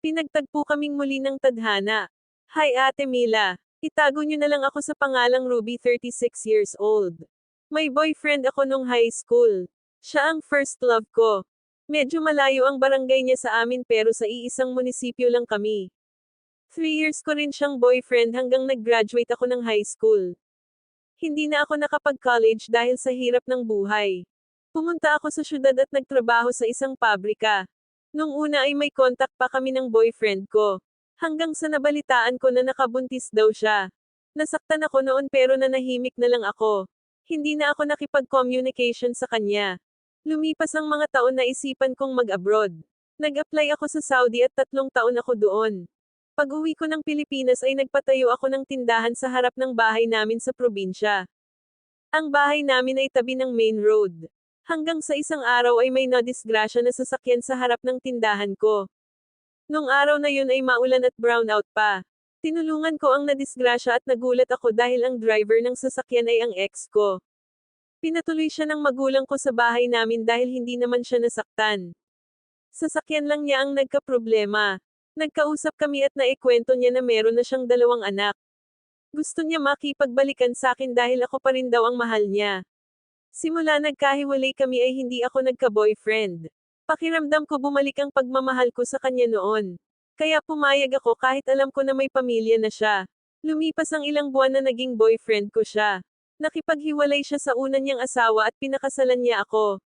Pinagtagpo kaming muli ng tadhana. Hi Ate Mila. Itago niyo na lang ako sa pangalang Ruby 36 years old. May boyfriend ako nung high school. Siya ang first love ko. Medyo malayo ang barangay niya sa amin pero sa iisang munisipyo lang kami. Three years ko rin siyang boyfriend hanggang nag-graduate ako ng high school. Hindi na ako nakapag-college dahil sa hirap ng buhay. Pumunta ako sa syudad at nagtrabaho sa isang pabrika. Nung una ay may contact pa kami ng boyfriend ko. Hanggang sa nabalitaan ko na nakabuntis daw siya. Nasaktan ako noon pero nanahimik na lang ako. Hindi na ako nakipag-communication sa kanya. Lumipas ang mga taon na isipan kong mag-abroad. Nag-apply ako sa Saudi at tatlong taon ako doon. Pag-uwi ko ng Pilipinas ay nagpatayo ako ng tindahan sa harap ng bahay namin sa probinsya. Ang bahay namin ay tabi ng main road. Hanggang sa isang araw ay may nadisgrasya na sasakyan sa harap ng tindahan ko. Nung araw na yun ay maulan at brownout pa. Tinulungan ko ang nadisgrasya at nagulat ako dahil ang driver ng sasakyan ay ang ex ko. Pinatuloy siya ng magulang ko sa bahay namin dahil hindi naman siya nasaktan. Sasakyan lang niya ang nagka-problema. Nagkausap kami at naikwento niya na meron na siyang dalawang anak. Gusto niya makipagbalikan sa akin dahil ako pa rin daw ang mahal niya. Simula nagkahiwalay kami ay hindi ako nagka-boyfriend. Pakiramdam ko bumalik ang pagmamahal ko sa kanya noon. Kaya pumayag ako kahit alam ko na may pamilya na siya. Lumipas ang ilang buwan na naging boyfriend ko siya. Nakipaghiwalay siya sa una niyang asawa at pinakasalan niya ako.